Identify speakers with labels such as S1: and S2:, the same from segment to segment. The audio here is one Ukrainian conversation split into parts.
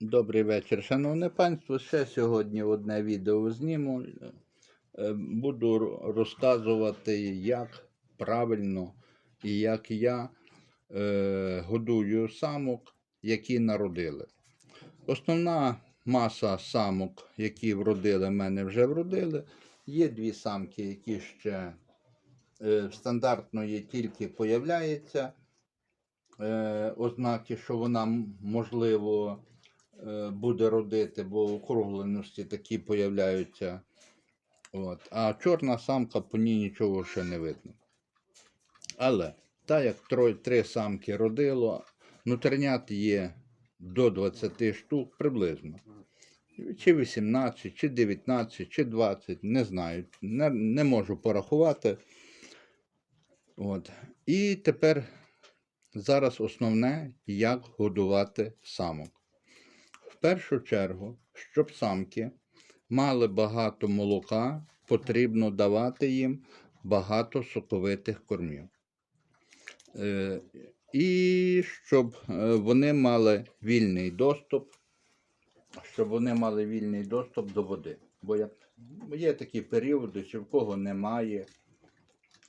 S1: Добрий вечір, шановне панство. Ще сьогодні одне відео зніму. Е, Буду розказувати, як правильно і як я е, годую самок, які народили. Основна маса самок, які вродили, мене вже вродили. Є дві самки, які ще е, стандартно тільки появляється. Е, ознаки, що вона можливо буде родити, бо округленості такі появляються. От. А чорна самка по ній нічого ще не видно. Але так як троє, три самки родило, нутринят є до 20 штук приблизно. Чи 18, чи 19, чи 20, не знаю. Не, не можу порахувати. От. І тепер зараз основне, як годувати самок. Першу чергу, щоб самки мали багато молока, потрібно давати їм багато соковитих кормів. Е, І щоб е, вони мали вільний доступ, щоб вони мали вільний доступ до води. Бо є такі періоди, що в кого немає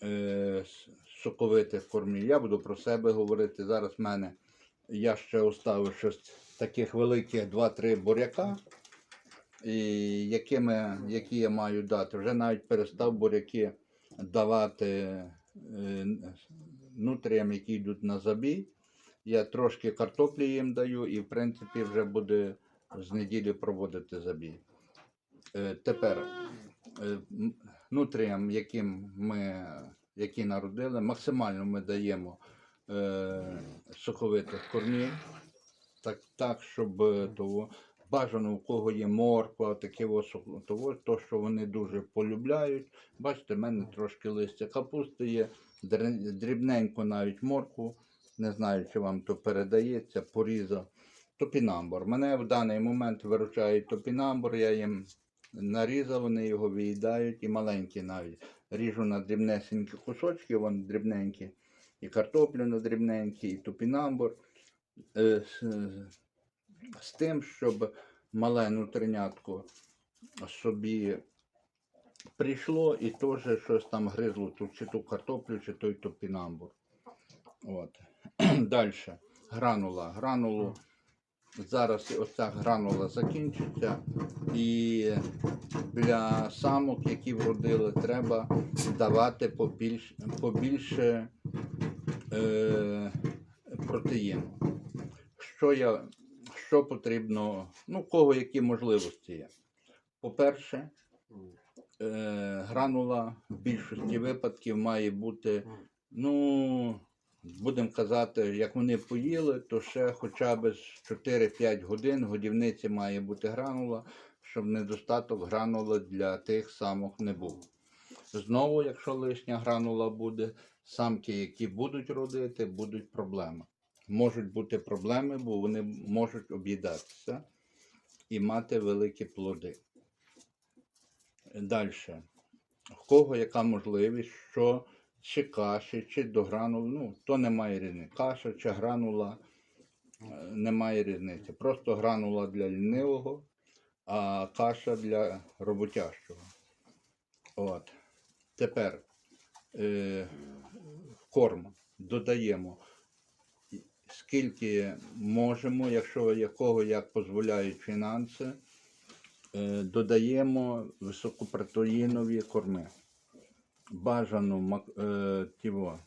S1: е, соковитих кормів. Я буду про себе говорити. Зараз в мене я ще оставив щось таких великих 2-3 буряка, і якими, які я маю дати. Вже навіть перестав буряки давати е, нутріям, які йдуть на забій. Я трошки картоплі їм даю, і в принципі вже буде з неділі проводити забій. Е, Тепер е, нутріям, яким ми, які народили, максимально ми даємо соковитих кормів, так, так, щоб е, того, бажано у кого є морква, таке того, то, що вони дуже полюбляють. Бачите, в мене трошки листя капусти є, др- дрібненько навіть моркву. Не знаю, чи вам то передається, порізав. Топінамбур. Мене в даний момент виручає топінамбур, я їм нарізав, вони його виїдають і маленькі навіть. Ріжу на дрібнесенькі кусочки, вон дрібненькі, і картоплю на дрібненькі, і топінамбур. Е, з, тим, щоб мале нутринятко собі прийшло і теж щось там гризло чи ту картоплю, чи той топінамбур. От. Далі. Гранула. Гранулу. Зараз оця гранула закінчиться. І для самок, які вродили, треба давати побільш, побільше е, протеїну. Що, я, що потрібно, ну, кого які можливості є. По-перше, е, гранула в більшості випадків має бути, ну, будемо казати, як вони поїли, то ще хоча б 4-5 годин годівниці має бути гранула, щоб недостаток гранули для тих самок не був. Знову, якщо лишня гранула буде, самки, які будуть родити, будуть проблеми. Можуть бути проблеми, бо вони можуть об'їдатися і мати великі плоди. Далі. В кого яка можливість, що чи каші, чи до гранул, ну, то немає різниці. Каша чи гранула е, немає різниці. Просто гранула для лінивого, а каша для роботящого. От. Тепер е, корм додаємо скільки можемо, якщо якого як дозволяють фінанси, е, додаємо високопротеїнові корми. Бажано е, тіво,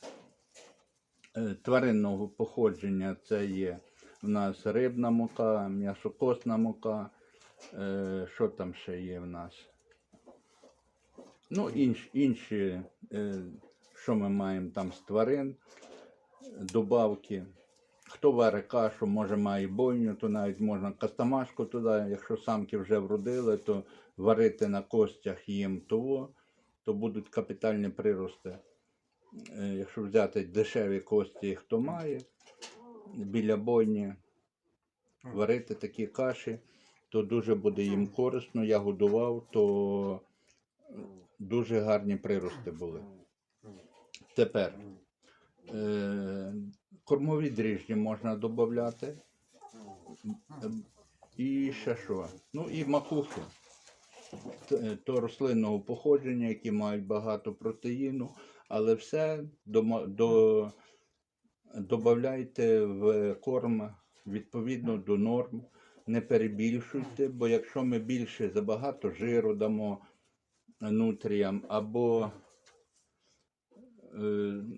S1: е, тваринного походження це є в нас рибна мука, м'ясокосна мука. Що там ще є в нас? Ну, інш, інші, е, що ми маємо там з тварин, добавки. Хто варить кашу, може має бойню, то навіть можна кастамашку туди, якщо самки вже вродили, то варити на костях їм того, то будуть капітальні прирости. Е, Якщо взяти дешеві кості, хто має, біля бойні, варити такі каші, то дуже буде їм корисно. Я годував, то дуже гарні прирости були. Тепер е, кормові дріжджі можна додати. І ще що? Ну і макухи. То рослинного походження, які мають багато протеїну, але все дома- до, додавайте в корм відповідно до норм. Не перебільшуйте, бо якщо ми більше забагато жиру дамо нутріям або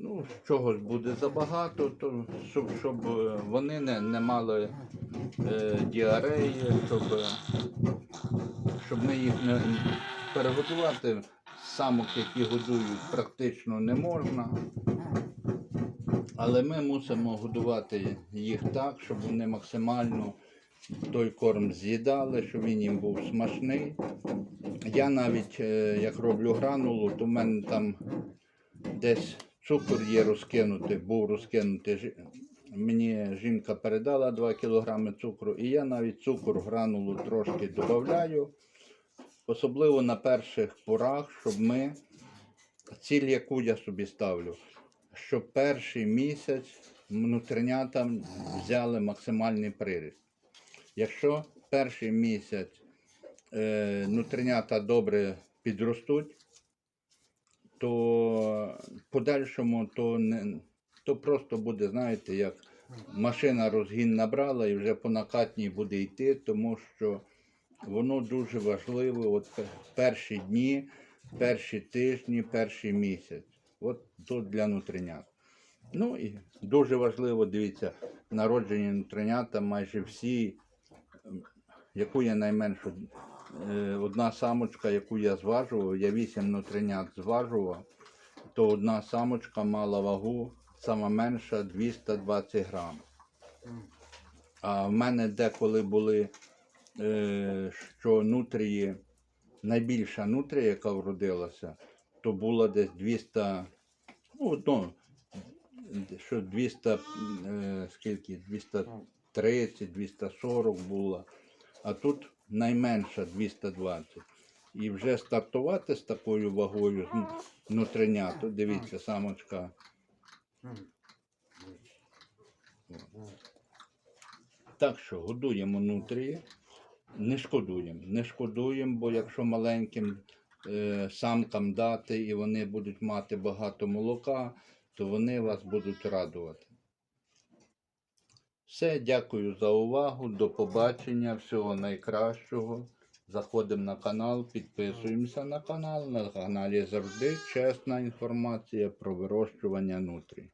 S1: ну, чогось буде забагато, то щоб, щоб е, вони не, не мали е, діареї, щоб, е, щоб ми їх не перегодувати. Самок, які годують, практично не можна. Але ми мусимо годувати їх так, щоб вони максимально той корм з'їдали, щоб він їм був смачний. Я навіть е, як роблю гранулу, то в мене там десь цукор є розкинутий, був розкинутий. Мені жінка передала 2 кг цукру, і я навіть цукор гранулу трошки додаю. Особливо на перших порах, щоб ми, ціль, яку я собі ставлю, щоб перший місяць внутрінята взяли максимальний приріст. Якщо перший місяць е, нутринята добре підростуть, то подальшому то, не, то просто буде, знаєте, як машина розгін набрала і вже по накатній буде йти, тому що воно дуже важливо от перші дні, перші тижні, перший місяць. От тут для нутринят. Ну і дуже важливо, дивіться, народжені нутринята майже всі, яку я найменшу, одна самочка, яку я зважував, я вісім нутринят зважував, то одна самочка мала вагу, сама менша 220 грам. А в мене деколи були, е, що нутрії, найбільша нутрія, яка вродилася, то була десь 200, ну, ну що 200, е, скільки, 230, 240 була, а тут найменша 220. І вже стартувати з такою вагою з нутринят, то дивіться, самочка. Так що годуємо нутрії, не шкодуємо. Не шкодуємо, бо якщо маленьким е, самкам дати і вони будуть мати багато молока, то вони вас будуть радувати. Все, дякую за увагу. До побачення. Всього найкращого. Заходимо на канал, підписуємося на канал. На каналі завжди чесна інформація про вирощування нутрій.